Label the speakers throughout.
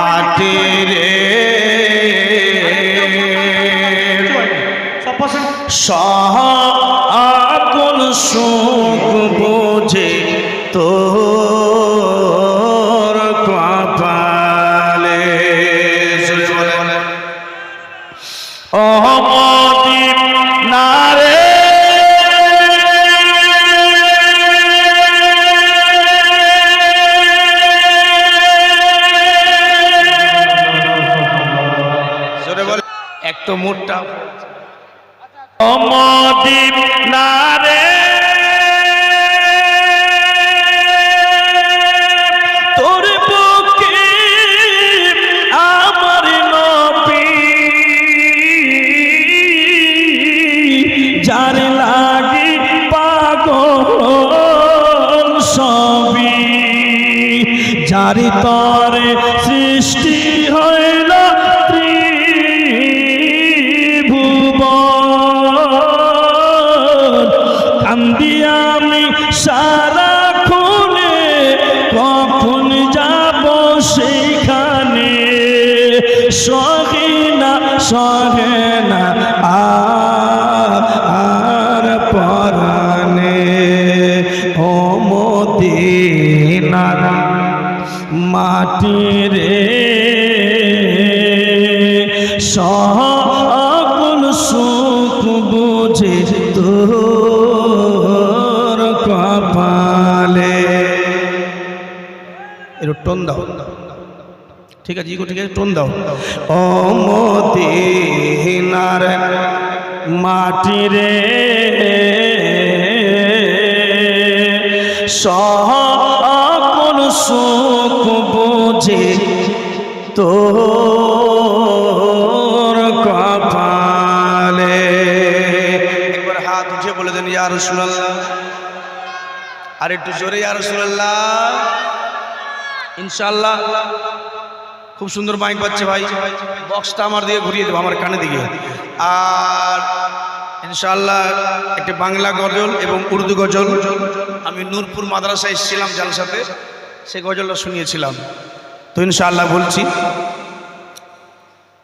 Speaker 1: মাটি রে। সকল সুখ বোঝে তোর অমদিন নারে তোর বুকে আমার নবী। যার লাগি পাগল সবই যারি তরে আমি টোন দাও। ঠিক আছে, ইগো, ঠিক আছে, টোন দাও। অমদিনার মাটি রে সকল সুখ বুঝে কপালে। একবার হাত উঠে বলে আর একটু জোরে, ইয়া রাসূলুল্লাহ। ইনশাআল্লাহ। খুব সুন্দর মাইক পাচ্ছে ভাই। বক্সটা আমার দিকে ঘুরিয়ে দেবো, আমার কানে দিকে। আর ইনশাল্লাহ একটি বাংলা গজল এবং উর্দু গজল। আমি নূরপুর মাদ্রাসায় এসেছিলাম জালসাতে সেই গজলটা শুনিয়েছিলাম। তো ইনশাআল্লাহ বলছি,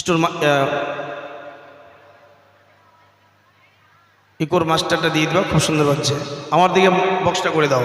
Speaker 1: স্টোর ইকোর মাস্টারটা দিয়ে দেবো, খুব সুন্দর হচ্ছে আমার দিকে বক্সটা করে দাও।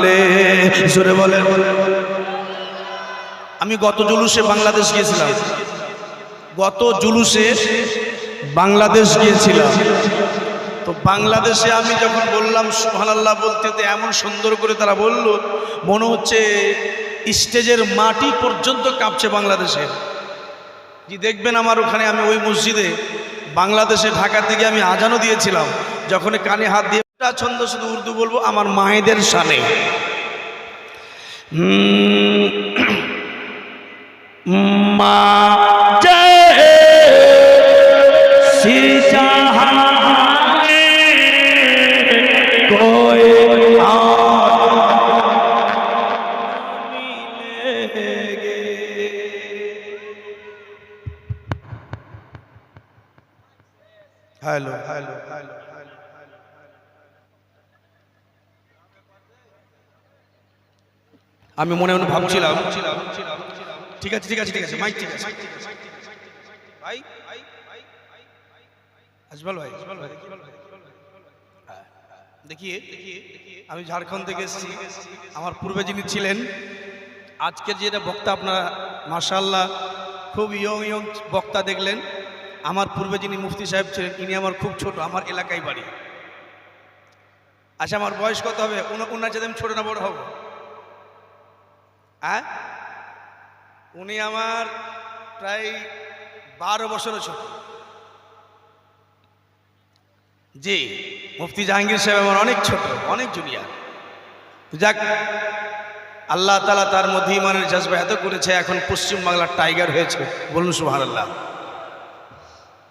Speaker 1: কপালে জোরে বলে। আমি গত জুলুসে বাংলাদেশ গিয়েছিলাম। গত জুলুসে বাংলাদেশ গিয়েছিলাম। তো বাংলাদেশে আমি যখন বললাম, সুবহানাল্লাহ বলতে এমন সুন্দর করে তারা বলল, মনে হচ্ছে স্টেজের মাটি পর্যন্ত কাঁপছে বাংলাদেশে। যে দেখবেন আমার ওখানে আমি ওই মসজিদে বাংলাদেশে ঢাকা থেকে আমি আজানও দিয়েছিলাম, যখন কানে হাত দিয়ে ছন্দ শুধু উর্দু বলব আমার মায়েদের সানে মা আমি মনে মনে ভাবছিলাম। ঠিক আছে ঠিক আছে ঠিক আছে মাইক ঠিক আছে। ভাই? আজমাল ভাই। হ্যাঁ, দেখিয়ে আমি ঝাড়খণ্ড থেকে এসেছি। আমার পূর্বে যিনি ছিলেন আজকের যেটা বক্তা আপনারা মাশাল্লাহ খুব ইয়ং ইয়ং বক্তা দেখলেন। আমার পূর্বে যিনি মুফতি সাহেব ছিলেন ইনি আমার খুব ছোট আমার এলাকায় বাড়ি। আচ্ছা আমার বয়স কত হবে? উনার চাইতে আমি ছোট না বড় হব। হ্যাঁ? উনি আমার প্রায় বারো বছরও ছোট। জি মুফতি জাহাঙ্গীর সাহেব আমার অনেক ছোট অনেক জুনিয়র। যাক আল্লাহ তালা তার মধ্যে ইমানের জজবা এত করেছে এখন পশ্চিম বাংলার টাইগার হয়েছে। বলুন সুহান আল্লাহ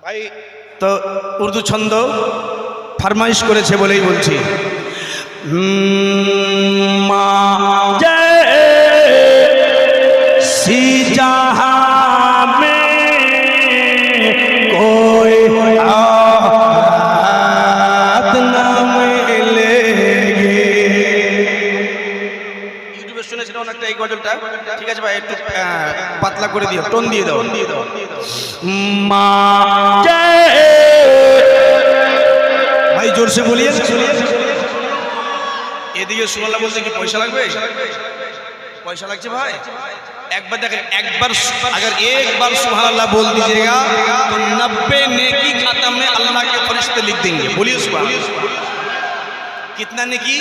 Speaker 1: ভাই তো উর্দু ছন্দ ফারমাইশ করেছে বলেই বলছি। মা একটু আহ, পাতলা করে দিও টোন দিয়ে দাও দিয়ে দাও মা ভাই জোরসে বলিয়ে এদিকে সুমাল্লা বলতে কি পয়সা লাগবে পয়সা লাগছে ভাই একবার দেখেন একবার अगर एक बार सुबह अल्लाह बोल दीजिएगा तो नब्बे नेकी खाता में अल्लाह के फरिश्ते लिख देंगे बोलिए सुबह कितना नेकी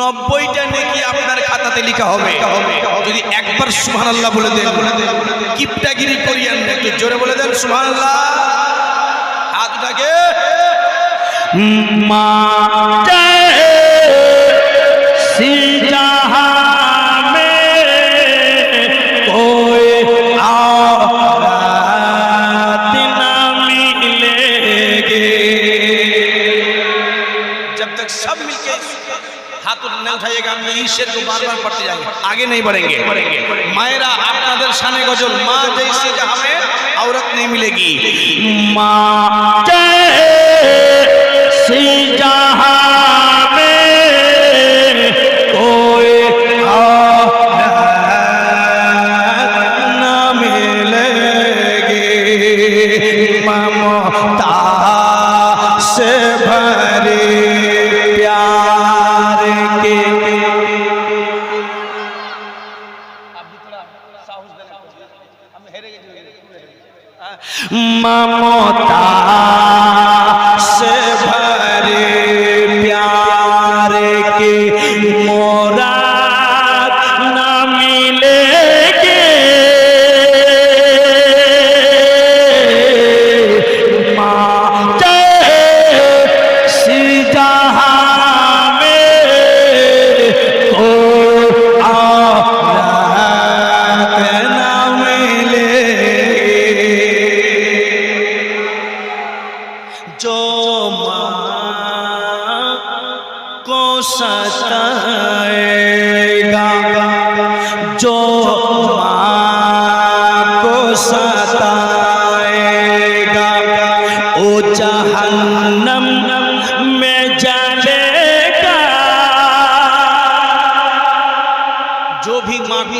Speaker 1: নব্বইটা নেকি আপনার খাতাতে লেখা হবে। যদি একবার সুহান আল্লাহ বলে দেন, কিপটাগিরি করিয়ান একটু জোরে বলে দেন সুহান আল্লাহ হাত মা शेर को बार बार पढ़ते जाएंगे आगे नहीं बढ़ेंगे मायरा आपका शान गजल माँ जैसे जहाँ में औरत नहीं मिलेगी माँ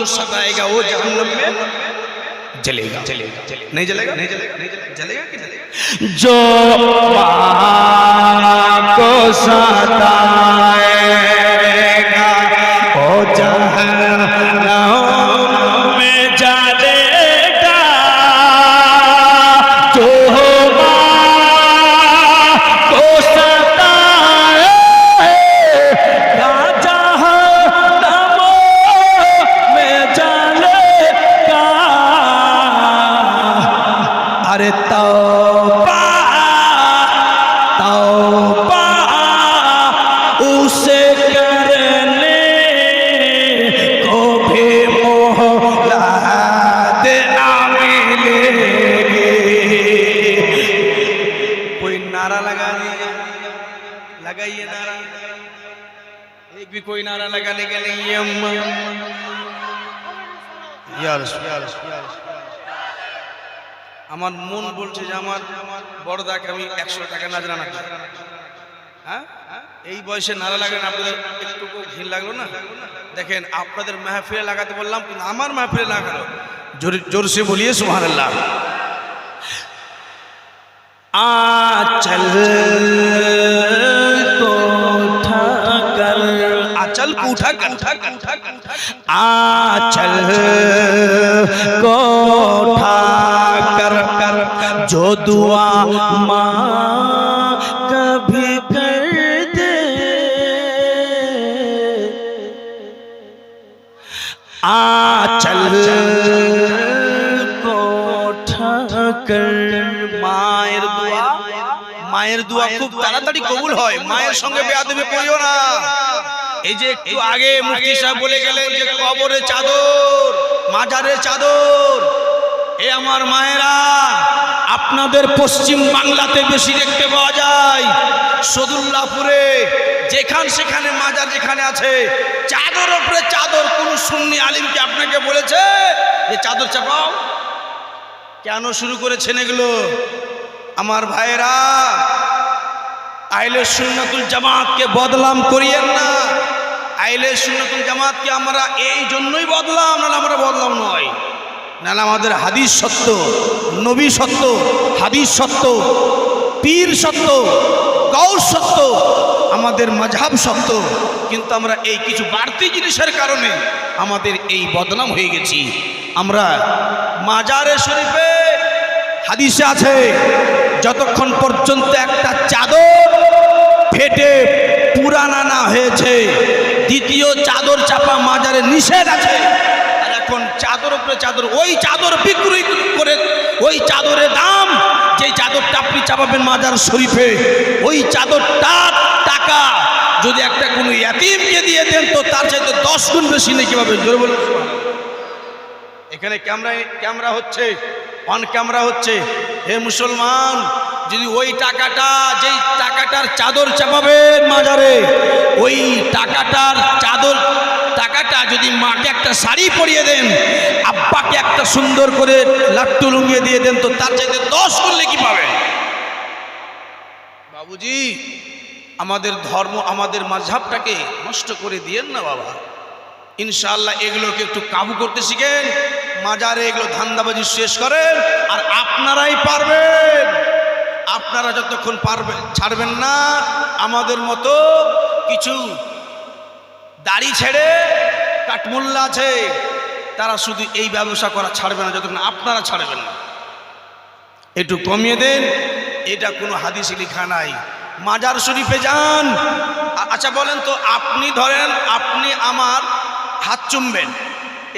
Speaker 1: سب گا وہ جہنم میں جلے گا۔ جلے گا نہیں جلے گا؟ نہیں جلے گا نہیں جلے گا۔ جلے گا کہ جلے گا؟ جو کو ستائے گا وہ جہنم আমার মন বলছে যে আমার বড়দাকে আমি একশো টাকা না জানা হ্যাঁ? এই বয়সে নাড়া লাগেন আপনাদের একটু ঘিন লাগল না? দেখেন, আপনাদের মাহফিলে লাগাতে বললাম, কিন্তু আমার মাহফিলে লাগালো। জোরসে বলিয়ে সুহান আ আচ্ছা आचल को उठाकर आचल को उठाकर जो दुआ माँ कभी कर दे आचल को उठाकर মায়ের দোয়া মায়ের দোয়া খুব তাড়াতাড়ি কবুল হয় মায়ের সঙ্গে বেয়াদবি করিও না এই যে একটু আগে মুফতি সাহেব বলে গেলেন যে কবরে। চাদর মাজারে চাদর। এ আমার মায়েরা আপনাদের পশ্চিম বাংলাতে বেশি দেখতে পাওয়া যায়। সদুল্লাপুরে যেখান সেখানে মাজার যেখানে আছে চাদর উপরে চাদর কোন সুন্নি আলিমকে আপনাকে বলেছে যে চাদর চাপাও? কেন শুরু করেছেন এগুলো? আমার ভাইরা আইলে সুন্নাতুল জামাতকে বদলাম করিয়েন না। আইলে সুন্নাতুল জামাতকে আমরা এই জন্যই বদলাম, নাহলে আমরা বদলাম নয়। নাহলে আমাদের হাদিস সত্য, নবী সত্য, হাদিস সত্য, পীর সত্য গৌর সত্য, আমাদের মাঝহাব সত্য। কিন্তু আমরা এই কিছু বাড়তি জিনিসের কারণে আমাদের এই বদনাম হয়ে গেছি। আমরা মাজারে শরীফে হাদিসে আছে, যতক্ষণ পর্যন্ত একটা চাদর ফেটে পুরানা না হয়েছে দ্বিতীয় চাদর চাপা মাজারে নিষেধ আছে। আর এখন চাদর উপরে চাদর, ওই চাদর বিক্রি করে, ওই চাদরের দাম, যে চাদরটা আপনি চাপাবেন মাজার শরীফে, ওই চাদরটার টাকা। যদি একটা কোনো ইয়াতিমকে দিয়ে দেন, তো তার চাইতে দশ গুণ বেশি নেই কীভাবে জোরে বলুন এখানে ক্যামেরা ক্যামেরা হচ্ছে, অন ক্যামেরা হচ্ছে। হে মুসলমান, যদি ওই টাকাটা, যেই টাকাটার চাদর চাপাবেন মাজারে, ওই টাকাটার চাদর, টাকাটা যদি মাকে একটা শাড়ি পরিয়ে দেন, আব্বাকে একটা সুন্দর করে লাট্টু লুঙ্গিয়ে দিয়ে দেন, তো তার চাইতে দশ করলে কি পাবেন। বাবুজি, আমাদের ধর্ম, আমাদের মাঝহাবটাকে নষ্ট করে দিয়েন না বাবা। ইনশাআল্লাহ এগুলোকে একটু কাবু করতে শিখেন। মাজারে এগুলো ধান্দাবাজি শেষ করেন, আর আপনারাই পারবেন। আপনারা যতক্ষণ পারবেন ছাড়বেন না। আমাদের মতো কিছু দাড়ি ছেড়ে কাঠমোল্লা আছে, তারা শুধু এই ব্যবসা করা ছাড়বে না, যতক্ষণ আপনারা ছাড়বেন না। একটু কমিয়ে দেন, এটা কোনো হাদিসে লেখা নাই। মাজার শরীফে যান। আচ্ছা বলেন তো, আপনি ধরেন, আপনি আমার হাত চুমবেন।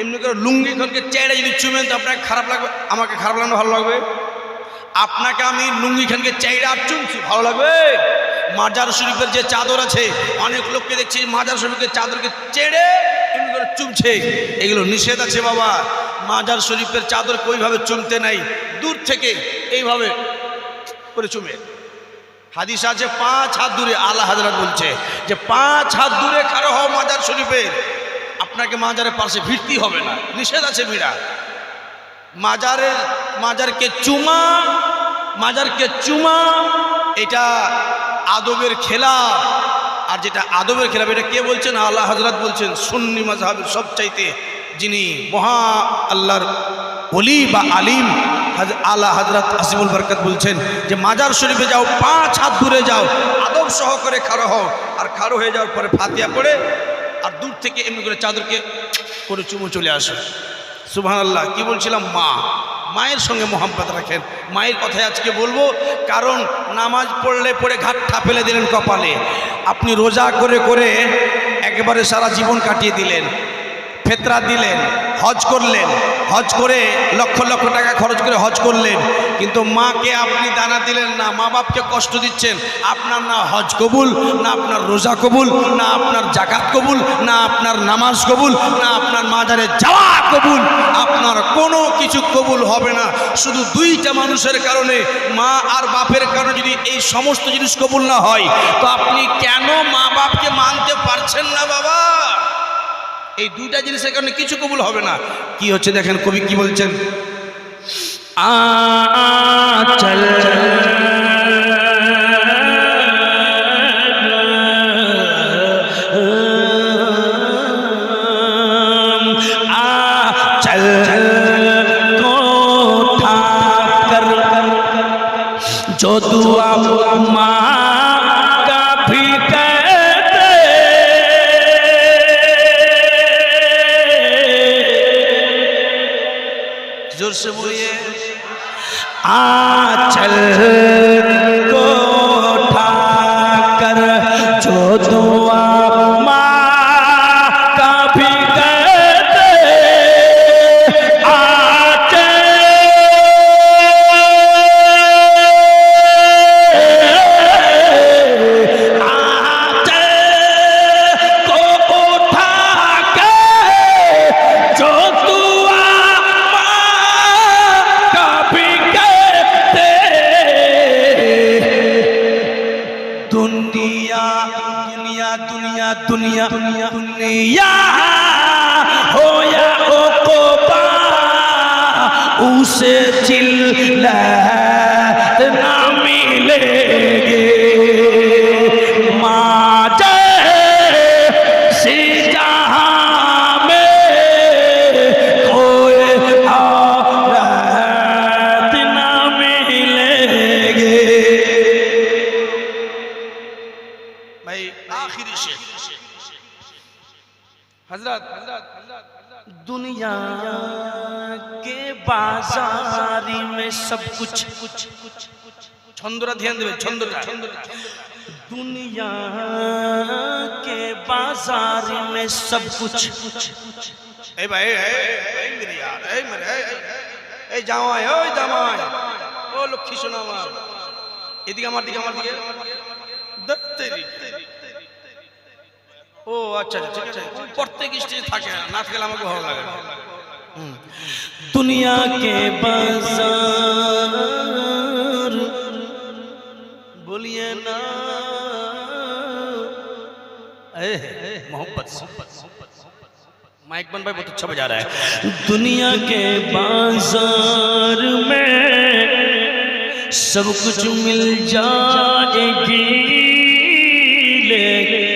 Speaker 1: এমনি করে লুঙ্গি খনকে চেড়ে যদি চুমেন তো আপনাকে খারাপ লাগবে, আমাকে খারাপ লাগবে ভালো লাগবে। আপনাকে আমি লুঙ্গি খানকে চাইরা আর চুমছি, ভালো লাগবে? মাজার শরীফের যে চাদর আছে, অনেক লোককে দেখছি মাজার শরীফের চাদরকে চেড়ে এমনি করে চুমছে। এগুলো নিষেধ আছে বাবা। মাজার শরীফের চাদর ওইভাবে চুমতে নাই, দূর থেকে এইভাবে করে চুমে। হাদিস আছে, পাঁচ হাত দূরে আল্লাহ হাজরা বলছে যে, পাঁচ হাত দূরে খাড়ো হও মাজার শরীফের। আপনাকে মাজারের পাশে ভিড়তি হবে না। নিষেধ আছে ভিড়া। মাজারের, মাজারকে চুমা মাজারকে চুমা, এটা আদবের খেলা আর যেটা আদবের খেলা এটা কে বলছেন? আল্লাহ হজরত বলছেন, সুন্নি মাজহাবের সবচাইতে যিনি মহা আল্লাহর অলি বা আলিম, হাজ- আলা হজরত আসিমুল বরকত বলছেন যে, মাজার শরীফে যাও, পাঁচ হাত দূরে যাও, আদব সহকারে খাড়ো হও। আর খাড়ো হয়ে যাওয়ার পরে ফাতিয়া পড়ে আর দূর থেকে এমনি করে চাদরকে করে চুমু চলে আসে। সুবহান আল্লাহ কী বলছিলাম? মা। মায়ের সঙ্গে মোহাম্মত রাখেন। মায়ের কথায় আজকে বলব, কারণ নামাজ পড়লে পড়ে ঘাটটা ফেলে দিলেন কপালে। আপনি রোজা করে করে একেবারে সারা জীবন কাটিয়ে দিলেন। ফেতরা দিলেন, হজ করলেন, হজ করে লক্ষ লক্ষ টাকা খরচ করে হজ করলেন। কিন্তু মাকে আপনি দানা দিলেন না, মা বাপকে কষ্ট দিচ্ছেন। আপনার না হজ কবুল, না আপনার রোজা কবুল, না আপনার জাকাত কবুল, না আপনার নামাজ কবুল, না আপনার মাজারে যাওয়া কবুল। আপনার কোনো কিছু কবুল হবে না। শুধু দুইটা মানুষের কারণে, মা আর বাপের কারণে যদি এই সমস্ত জিনিস কবুল না হয়, তো আপনি কেন মা বাপকে মানতে পারছেন না বাবা? এই দুইটা জিনিসের কারণে কিছু কবুল হবে না। কি হচ্ছে দেখেন কবি কি বলছেন? আ চল।
Speaker 2: دنیا کے بازار میں سب کچھ کچھ کچھ۔
Speaker 1: ছন্দরা ধ্যান দেবে ছন্দটা।
Speaker 2: দুনিয়া কে বাজার মে সব কুছ
Speaker 1: এ ভাই এ মেরে এ এই মেরে জামাই ওই জামাই। ও লক্ষ্মী শোনো আমার। এদিকে আমার দিকে আমার দিকে। দেখতে ও আচ্ছা আচ্ছা প্রত্যেক স্টেজে থাকে না নাচ গেলে আমাকে ভালো লাগে দুনিয়া
Speaker 2: কে বাজার مائکمن بھائی، بہت اچھا بجا رہا ہے۔
Speaker 1: دنیا کے بازار میں سب کچھ مل جائے گی،
Speaker 2: لیکن